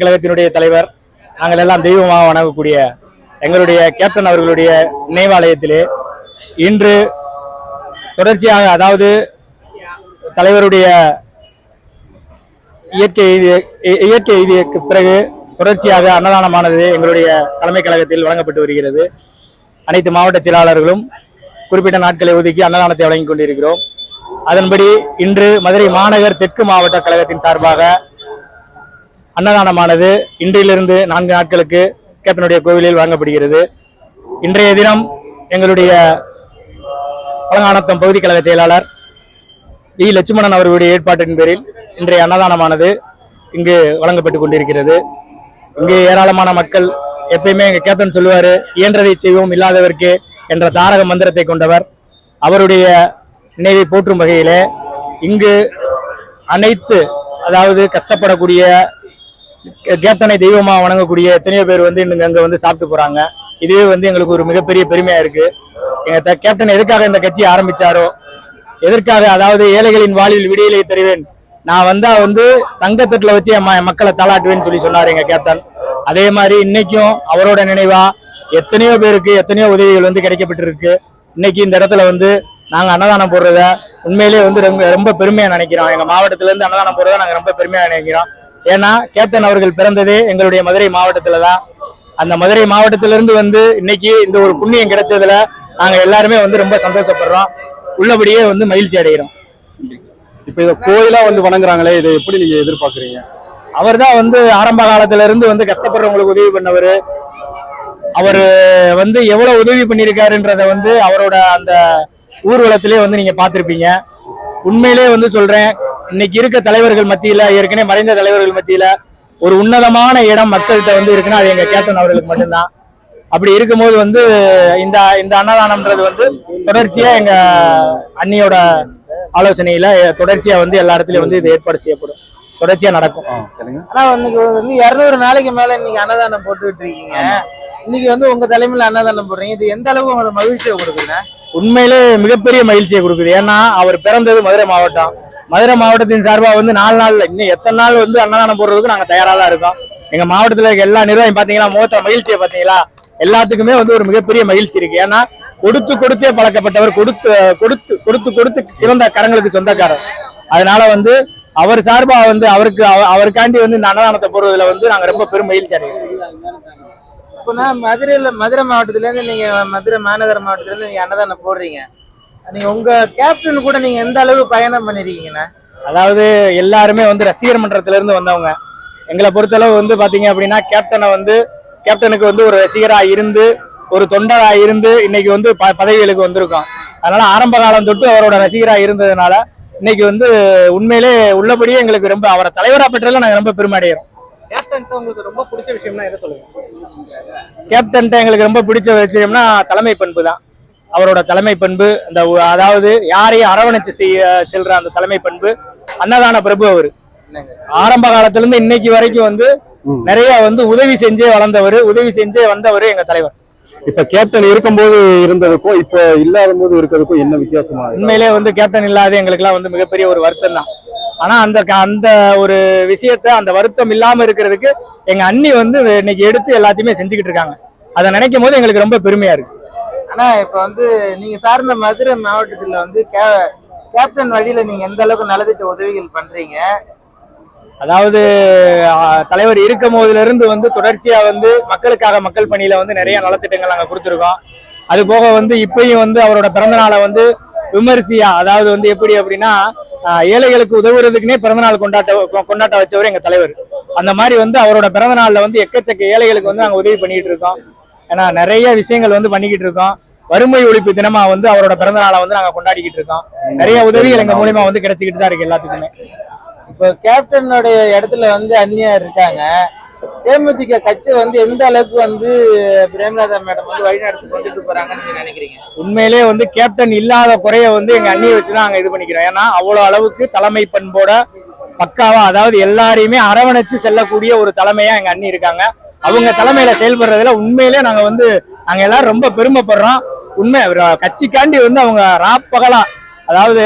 கழகத்தினுடைய தலைவர். நாங்கள் எல்லாம் தெய்வமாக வணங்கக்கூடிய எங்களுடைய கேப்டன் அவர்களுடைய நினைவாலயத்திலே இன்று தொடர்ச்சியாக அதாவது தலைவருடைய இயற்கை இயற்கை எய்தியக்கு பிறகு தொடர்ச்சியாக அன்னதானமானது எங்களுடைய தலைமை கழகத்தில் வழங்கப்பட்டு வருகிறது. அனைத்து மாவட்ட செயலாளர்களும் குறிப்பிட்ட நாட்களை ஒதுக்கி அன்னதானத்தை வழங்கிக் கொண்டிருக்கிறோம். அதன்படி இன்று மதுரை மாநகர் தெற்கு மாவட்ட கழகத்தின் சார்பாக அன்னதானமானது இன்றிலிருந்து நான்கு நாட்களுக்கு கேப்டனுடைய கோவிலில் வழங்கப்படுகிறது. இன்றைய தினம் எங்களுடைய பழங்கானத்தம் பகுதி கழக செயலாளர் வி லட்சுமணன் அவர்களுடைய ஏற்பாட்டின் பேரில் இன்றைய அன்னதானமானது இங்கு வழங்கப்பட்டு கொண்டிருக்கிறது. இங்கு ஏராளமான மக்கள் எப்பயுமே எங்க கேப்டன் சொல்லுவாரு இயன்றதை செய்வோம் இல்லாதவர்க்கே என்ற தாரக மந்திரத்தை கொண்டவர். அவருடைய நினைவை போற்றும் வகையிலே இங்கு அனைத்து அதாவது கஷ்டப்படக்கூடிய கேப்டனை தெய்வமா வணங்கக்கூடிய எத்தனையோ பேர் வந்து இன்னும் அங்க வந்து சாப்பிட்டு போறாங்க. இதுவே வந்து எங்களுக்கு ஒரு மிகப்பெரிய பெருமையா இருக்கு. எங்கள் கேப்டன் எதுக்காக இந்த கட்சியை ஆரம்பிச்சாரோ எதற்காக அதாவது ஏழைகளின் வாழ்வில் விடியலை தருவேன் நான் வந்தா வந்து தங்கத்தட்டில் வச்சு என் மக்களை தலாட்டுவேன்னு சொல்லி சொன்னார் எங்க கேப்டன். அதே மாதிரி இன்னைக்கும் அவரோட நினைவா எத்தனையோ பேருக்கு எத்தனையோ உதவிகள் வந்து கிடைக்கப்பட்டிருக்கு. இன்னைக்கு இந்த இடத்துல வந்து நாங்க அன்னதானம் போடுறத உண்மையிலேயே வந்து ரொம்ப ரொம்ப பெருமையாக நினைக்கிறோம். எங்க மாவட்டத்துல இருந்து அன்னதானம் போடுறத நாங்க ரொம்ப பெருமையாக நினைக்கிறோம். ஏன்னா கேப்டன் அவர்கள் பிறந்ததே எங்களுடைய மதுரை மாவட்டத்துல தான். அந்த மதுரை மாவட்டத்திலிருந்து வந்து இன்னைக்கு இந்த ஒரு புண்ணியம் கிடைச்சதுல நாங்க எல்லாருமே வந்து ரொம்ப சந்தோஷப்படுறோம். உள்ளபடியே வந்து மகிழ்ச்சி அடைகிறோம். இப்ப இத கோயிலா வந்து வணங்குறாங்களே இதை எப்படி நீங்க எதிர்பார்க்கறீங்க? அவர் தான் வந்து ஆரம்ப காலத்துல இருந்து வந்து கஷ்டப்படுறவங்களுக்கு உதவி பண்ணவர். அவர் வந்து எவ்வளவு உதவி பண்ணியிருக்காருன்றத வந்து அவரோட அந்த ஊர்வலத்திலே வந்து நீங்க பார்த்திருப்பீங்க. உண்மையிலே வந்து சொல்றேன் இன்னைக்கு இருக்க தலைவர்கள் மத்தியில ஏற்கனவே மறைந்த தலைவர்கள் மத்தியில ஒரு உன்னதமான இடம் மக்கள்கிட்ட வந்து இருக்குன்னா அது எங்க கேப்டன் அவர்களுக்கு மட்டும்தான். அப்படி இருக்கும்போது வந்து இந்த இந்த அன்னதானம்ன்றது வந்து தொடர்ச்சியா எங்க அண்ணியோட ஆலோசனையில தொடர்ச்சியா வந்து எல்லா இடத்துலயும் வந்து இது ஏற்பாடு செய்யப்படும். தொடர்ச்சியா நடக்கும். கேளுங்க ஆனா இன்னைக்கு வந்து இருநூறு நாளைக்கு மேல இன்னைக்கு அன்னதானம் போட்டுட்டு இருக்கீங்க. இன்னைக்கு வந்து உங்க தலைமையில அன்னதானம் போடுறீங்க. இது எந்த அளவுக்கு உங்களுக்கு மகிழ்ச்சியை கொடுக்குதுங்க? உண்மையிலே மிகப்பெரிய மகிழ்ச்சியை கொடுக்குது. ஏன்னா அவர் பிறந்தது மதுரை மாவட்டம். மதுரை மாவட்டத்தின் சார்பாக வந்து நாலு நாள்ல. இன்னும் எத்தனை நாள் வந்து அன்னதானம் போடுறதுக்கு நாங்க தயாரா தான் இருக்கோம். எங்க மாவட்டத்துல இருக்க எல்லா நிர்வாகம் பாத்தீங்கன்னா முகத்த மகிழ்ச்சியை பாத்தீங்களா? எல்லாத்துக்குமே வந்து ஒரு மிகப்பெரிய மகிழ்ச்சி இருக்கு. ஏன்னா கொடுத்து கொடுத்தே பழக்கப்பட்டவர் கொடுத்து கொடுத்து கொடுத்து கொடுத்து சிறந்த கரங்களுக்கு சொந்தக்காரர். அதனால வந்து அவர் சார்பா வந்து அவருக்கு அவருக்காண்டி வந்து இந்த அன்னதானத்தை போடுறதுல வந்து நாங்க ரொம்ப பெரும் மகிழ்ச்சி அடைகிறோம். இப்போ நான் மதுரையில மதுரை மாவட்டத்துல இருந்து நீங்க மதுரை மாநகர மாவட்டத்துல இருந்து நீங்க அன்னதானம் போடுறீங்க. நீங்க உங்க கேப்டன் கூட நீங்க எந்த அளவு பயணம் பண்ணிருக்கீங்கண்ணா? அதாவது எல்லாருமே வந்து ரசிகர் மன்றத்துல இருந்து வந்தவங்க. எங்களை பொறுத்தளவு வந்து பாத்தீங்க அப்படின்னா கேப்டனை வந்து கேப்டனுக்கு வந்து ஒரு ரசிகரா இருந்து ஒரு தொண்டரா இருந்து இன்னைக்கு வந்து ப- பதவிகளுக்கு வந்திருக்கோம். அதனால ஆரம்ப காலம் தொட்டு அவரோட ரசிகரா இருந்ததுனால இன்னைக்கு வந்து உண்மையிலே உள்ளபடியே எங்களுக்கு ரொம்ப அவரை தலைவரா பெற்றதுல நாங்க ரொம்ப பெருமை அடைகிறோம் கேப்டன் உங்களுக்கு ரொம்ப பிடிச்ச விஷயம்னா என்ன சொல்லுங்க கேப்டன்ட்ட எங்களுக்கு ரொம்ப பிடிச்ச விஷயம்னா தலைமை பண்பு தான் அவரோட தலைமை பண்பு அந்த அதாவது யாரையும் அரவணைச்சு செய்ய செல்ற அந்த தலைமை பண்பு அன்னதான பிரபு அவரு. ஆரம்ப காலத்துல இருந்து இன்னைக்கு வரைக்கும் வந்து. நிறைய வந்து உதவி செஞ்சே வளர்ந்தவர் உதவி செஞ்சே வந்தவர் எங்க தலைவர். இப்ப கேப்டன் இருக்கும்போது இருந்ததுக்கும் இப்ப இல்லாத போது இருக்கிறதுக்கும் என்ன வித்தியாசமா இருக்கு? உண்மையிலே வந்து கேப்டன் இல்லாத எங்களுக்கெல்லாம் வந்து மிகப்பெரிய ஒரு வருத்தம் தான் ஆனா அந்த அந்த ஒரு விஷயத்த அந்த வருத்தம் இல்லாம இருக்கிறதுக்கு எங்க அண்ணி வந்து இன்னைக்கு எடுத்து எல்லாத்தையுமே செஞ்சுக்கிட்டு இருக்காங்க. அதை நினைக்கும் போது எங்களுக்கு ரொம்ப பெருமையா இருக்கு. ஆனா இப்ப வந்து நீங்க சார்ந்த மதுரை மாவட்டத்துல வந்து கே- கேப்டன் வழியில நீங்க எந்த அளவுக்கு நலத்திட்ட உதவிகள் பண்றீங்க? அதாவது தலைவர் இருக்கும் போதுல இருந்து வந்து தொடர்ச்சியா வந்து மக்களுக்காக மக்கள் பணியில வந்து நிறைய நலத்திட்டங்கள் நாங்க கொடுத்துருக்கோம். அது போக வந்து இப்பயும் வந்து அவரோட பிறந்த நாளை வந்து விமரிசையா அதாவது வந்து எப்படி அப்படின்னா ஏழைகளுக்கு உதவுறதுக்குனே பிறந்த நாள் கொண்டாட்ட கொண்டாட்ட வச்சவர் எங்க தலைவர். அந்த மாதிரி வந்து அவரோட பிறந்த நாள்ல வந்து எக்கச்சக்க ஏழைகளுக்கு வந்து நாங்க உதவி பண்ணிட்டு இருக்கோம். ஏன்னா நிறைய விஷயங்கள் வந்து பண்ணிக்கிட்டு இருக்கோம். வறுமை ஒழிப்பு தினமா வந்து அவரோட பிறந்த நாளை வந்து நாங்க கொண்டாடிக்கிட்டு இருக்கோம். நிறைய உதவிகள் எங்க மூலியமா வந்து கிடைச்சிக்கிட்டு தான் இருக்கு எல்லாத்துக்குமே. இப்போ கேப்டனுடைய இடத்துல வந்து அந்நியர் இருக்காங்க. தேமுதிக கட்சி வந்து எந்த அளவுக்கு வந்து பிரேமலதா மேடம் வந்து வழிநடத்தி கொண்டுட்டு போறாங்கன்னு நீங்க நினைக்கிறீங்க? உண்மையிலே வந்து கேப்டன் இல்லாத குறைய வந்து எங்க அண்ணியை வச்சு நாங்க இது பண்ணிக்கிறோம். ஏன்னா அவ்வளவு அளவுக்கு தலைமை பண்போட பக்காவா அதாவது எல்லாரையுமே அரவணைச்சு செல்லக்கூடிய ஒரு தலைமையா எங்க அண்ணி இருக்காங்க. அவங்க தலைமையில செயல்படுறதுல உண்மையிலே நாங்க வந்து நாங்க எல்லாரும் ரொம்ப பெருமைப்படுறோம். உண்மை ஒரு கட்சிக்காண்டி வந்து அவங்க ராப்பகலா அதாவது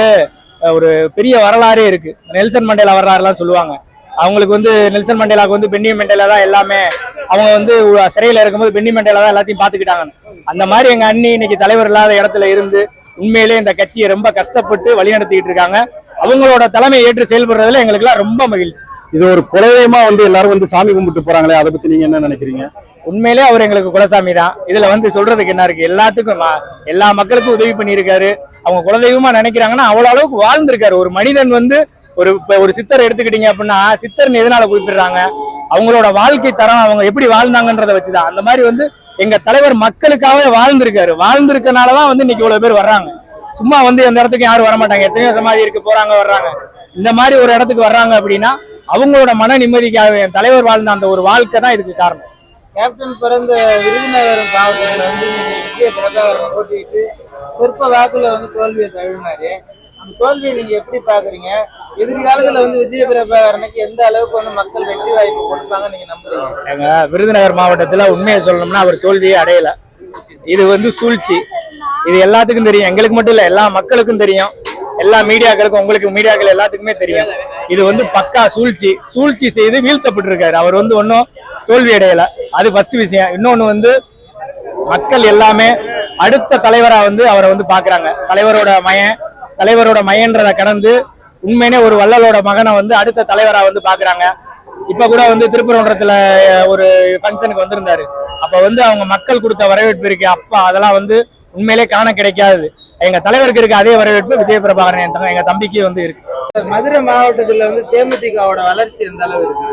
ஒரு பெரிய வரலாறே இருக்கு. நெல்சன் மண்டேலா வரலாறுலாம் சொல்லுவாங்க. அவங்களுக்கு வந்து நெல்சன் மண்டேலாவுக்கு வந்து பென்னி மண்டேலா தான் எல்லாமே அவங்க வந்து சிறையில் இருக்கும்போது பென்னி மண்டேலா தான் எல்லாத்தையும் பார்த்துக்கிட்டாங்க அந்த மாதிரி எங்க அண்ணி இன்னைக்கு தலைவர் இல்லாத இடத்துல இருந்து உண்மையிலே இந்த கட்சியை ரொம்ப கஷ்டப்பட்டு வழிநடத்திக்கிட்டு இருக்காங்க. அவங்களோட தலைமை ஏற்று செயல்படுறதுல எங்களுக்குலாம் ரொம்ப மகிழ்ச்சி. இது ஒரு குலதெய்வமா வந்து எல்லாரும் வந்து சாமி கும்பிட்டு போறாங்களே? அதை பத்தி நீங்க என்ன நினைக்கிறீங்க? உண்மையிலே அவர் எங்களுக்கு குலசாமி தான். இதுல வந்து சொல்றதுக்கு என்ன இருக்கு? எல்லாத்துக்கும் எல்லா மக்களுக்கும் உதவி பண்ணியிருக்காரு. அவங்க குலதெய்வமா நினைக்கிறாங்கன்னா அவ்வளவு அளவுக்கு வாழ்ந்திருக்காரு. ஒரு மனிதன் வந்து ஒரு இப்போ ஒரு சித்தர் எடுத்துக்கிட்டீங்க அப்படின்னா சித்தர்னு எதனால குறிப்பிடுறாங்க? அவங்களோட வாழ்க்கை தரம் அவங்க எப்படி வாழ்ந்தாங்கன்றத வச்சுதான். அந்த மாதிரி வந்து எங்க தலைவர் மக்களுக்காகவே வாழ்ந்திருக்காரு. வாழ்ந்திருக்கனாலதான் வந்து இன்னைக்கு இவ்வளவு பேர் வர்றாங்க. சும்மா வந்து எந்த இடத்துக்கு யாரும் வர மாட்டாங்க எத்தனையோ சமாதி இருக்கு போறாங்க வர்றாங்க. இந்த மாதிரி ஒரு இடத்துக்கு வர்றாங்க அப்படின்னா அவங்களோட மன நிம்மதிக்காக என் தலைவர் வாழ்ந்த அந்த ஒரு வாழ்க்கை தான் இதுக்கு காரணம். கேப்டன் பிறந்த விருதுநகர் மாவட்டத்தில் வந்து முக்கிய விஜய போட்டிட்டு சொற்ப வாக்குல வந்து தோல்வியை தழுவினாரு. அந்த தோல்வியை நீங்க எப்படி பாக்குறீங்க எதிர்காலத்துல வந்து விஜய பிரபாகரனுக்கு எந்த அளவுக்கு வந்து மக்கள் வெற்றி வாய்ப்பு கொடுப்பாங்க நீங்க நம்புறீங்க? எங்க விருதுநகர் மாவட்டத்துல உண்மையை சொல்லணும்னா அவர் தோல்வியே அடையல. இது வந்து சூழ்ச்சி. இது எல்லாத்துக்கும் தெரியும். எங்களுக்கு மட்டும் இல்ல எல்லா மக்களுக்கும் தெரியும். எல்லா மீடியாக்களுக்கும் உங்களுக்கு மீடியாக்கள் எல்லாத்துக்குமே தெரியும். இது வந்து பக்கா சூழ்ச்சி. சூழ்ச்சி செய்து வீழ்த்தப்பட்டிருக்காரு. அவர் வந்து ஒன்றும் தோல்வி அடையல. அது ஃபர்ஸ்ட் விஷயம். இன்னொன்னு வந்து மக்கள் எல்லாமே அடுத்த தலைவரா வந்து அவரை வந்து பாக்குறாங்க. தலைவரோட மயன் தலைவரோட மயன்றதை கடந்து உண்மையினே ஒரு வள்ளலோட மகனை வந்து அடுத்த தலைவரா வந்து பாக்குறாங்க. இப்ப கூட வந்து திருப்பரங்குன்றத்துல ஒரு ஃபங்க்ஷனுக்கு வந்திருந்தாரு. அப்ப வந்து அவங்க மக்கள் கொடுத்த வரவேற்பு இருக்கு. அப்பா அதெல்லாம் வந்து உண்மையிலே காண கிடைக்காது. எங்க தலைவருக்கு இருக்க அதே வரவேற்பு விஜய பிரபாகரன் எங்க தம்பிக்கு வந்து இருக்கு. மதுரை மாவட்டத்துல வந்து தேமுதிகவோட வளர்ச்சி எந்த அளவு இருக்கு?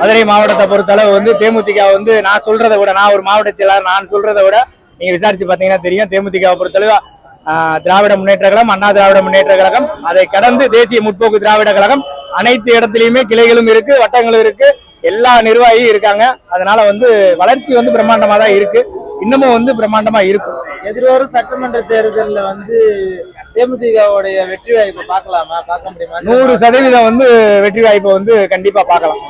மதுரை மாவட்டத்தை பொறுத்தளவு வந்து தேமுதிக வந்து நான் சொல்றதை விட நான் ஒரு மாவட்ட செயலாளர் நான் சொல்றதை விட நீங்க விசாரிச்சு பாத்தீங்கன்னா தெரியும். தேமுதிகவை பொறுத்தளவு திராவிட முன்னேற்ற கழகம் அண்ணா திராவிட முன்னேற்ற கழகம் அதை கடந்து தேசிய முற்போக்கு திராவிட கழகம் அனைத்து இடத்துலயுமே கிளைகளும் இருக்கு வட்டங்களும் இருக்கு எல்லா நிர்வாகியும் இருக்காங்க. அதனால வந்து வளர்ச்சி வந்து பிரம்மாண்டமா தான் இருக்கு. இன்னமும் வந்து பிரம்மாண்டமா இருக்கும். எதிர்வரும் சட்டமன்ற தேர்தல்ல வந்து தேமுதிகவுடைய வெற்றி வாய்ப்பை பார்க்கலாமா? பார்க்க முடியுமா? நூறு சதவீதம் வந்து வெற்றி வாய்ப்பை வந்து கண்டிப்பா பார்க்கலாம்.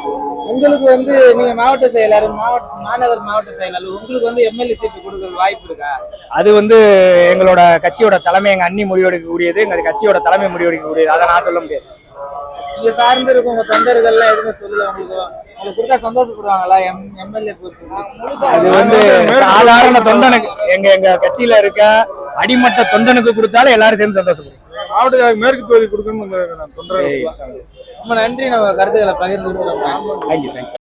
உங்களுக்கு வந்து நீங்க மாவட்ட செயலாளர் மாவட்ட மாநகர் மாவட்ட செயலாளர் உங்களுக்கு வந்து எம்எல்ஏ சீட்டு கொடுக்குற வாய்ப்பு இருக்கா? அது வந்து எங்களோட கட்சியோட தலைமை எங்க அண்ணி முடிவெடுக்கக்கூடியது எங்க கட்சியோட தலைமை முடிவெடுக்கக்கூடியது. அதை நான் சொல்ல முடியாது. இங்க சார்ந்து இருக்க உங்க தொண்டர்கள்லாம் எதுவுமே சொல்லல உங்களுக்கு. உங்களுக்கு கொடுத்தா சந்தோஷப்படுவாங்களா? எம் எம்எல்ஏ அது வந்து சாதாரண தொண்டனுக்கு எங்க எங்க கட்சியில இருக்க அடிமட்ட தொண்டனுக்கு கொடுத்தாலும் எல்லாரும் சேர்ந்து சந்தோஷப்படுவோம். மாவட்ட மேற்கு தொகுதி கொடுக்கணும் தொண்டர்கள் ரொம்ப நன்றி. நம்ம கருத்துக்களை பகிர்ந்து தேங்க்யூ தேங்க்யூ